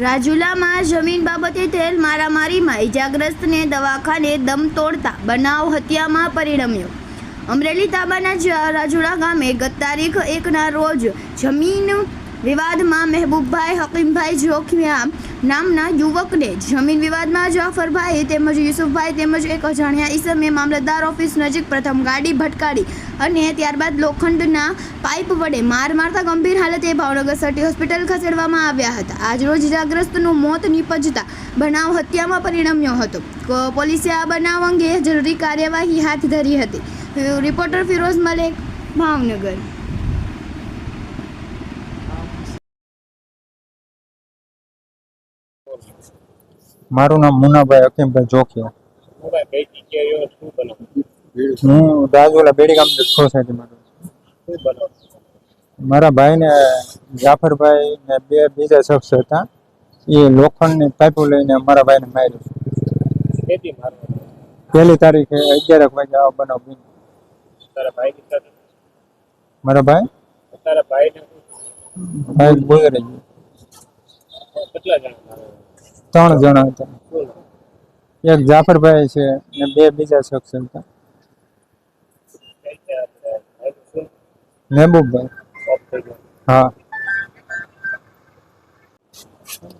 રાજુલામાં જમીન બાબતે થયેલ મારામારીમાં ઇજાગ્રસ્તને દવાખાને દમ તોડતા બનાવ હત્યામાં પરિણમ્યો. અમરેલી તાબાના રાજુલા ગામે ગત તારીખ એકના રોજ જમીન વિવાદમાં મહેબૂબભાઈ હકીમભાઈ જોખમિયા નામના યુવકને જમીન વિવાદમાં જાફરભાઈ તેમજ યુસુફભાઈ તેમજ એક અજાણ્યા ઈસમે મામલતદાર ઓફિસ નજીક પ્રથમ ગાડી ભટકાડી અને ત્યારબાદ લોખંડના પાઇપ વડે માર મારતા ગંભીર હાલતે ભાવનગર સર્ટી હોસ્પિટલ ખસેડવામાં આવ્યા હતા. આજરોજ ઇજાગ્રસ્તનું મોત નીપજતા બનાવ હત્યામાં પરિણમ્યો હતો. પોલીસે આ બનાવ અંગે જરૂરી કાર્યવાહી હાથ ધરી હતી. રિપોર્ટર ફિરોઝ મલેક, ભાવનગર. મારું નામ મુનાભાઈ અકીમભાઈ જોખિયા. હું રાજુલા બેડી ગામ સોસાયટીમાં મારા ભાઈને જાફરભાઈ ને બે બીજા શખ્સ હતા. એ લોખંડની પાઇપો લઈને મારા ભાઈને માર્યું. પહેલી તારીખે અગિયાર વાગે આવો બનાવ બન્યો. મારા ભાઈ? ભાઈ ગુજરી ગયો. કેટલા જણા ત્રણ જણા હતા. એક જાફરભાઈ છે ને બે બીજા શખ્સ હતા. મહેબૂબભાઈ. હા.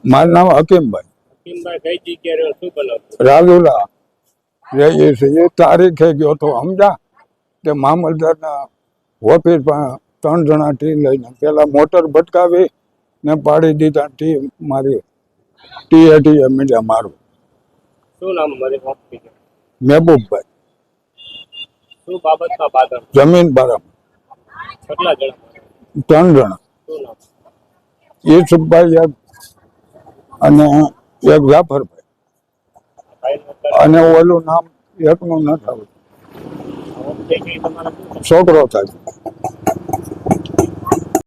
મારું નામ હકીમભાઈ રાજુલા. રહીએ છીએ તારીખે ગયો તો સમજા તે મામલતદારના ઓફિસ પણ ત્રણ જણા ટી લઈને પેલા મોટર ભટકાવી ને પાડી દીધા ટી મારી. ટી એમએલએ મારું શું નામ મહેબૂબભાઈ. શું બાબતમાં બાધા જમીન બારમ કેટલા જણા? ત્રણ જણા. શું નામ? યુસુફભાઈ એક અને એક જાફરભાઈ. અને ઓલું નામ એકનું ન શું છોકરો થાય.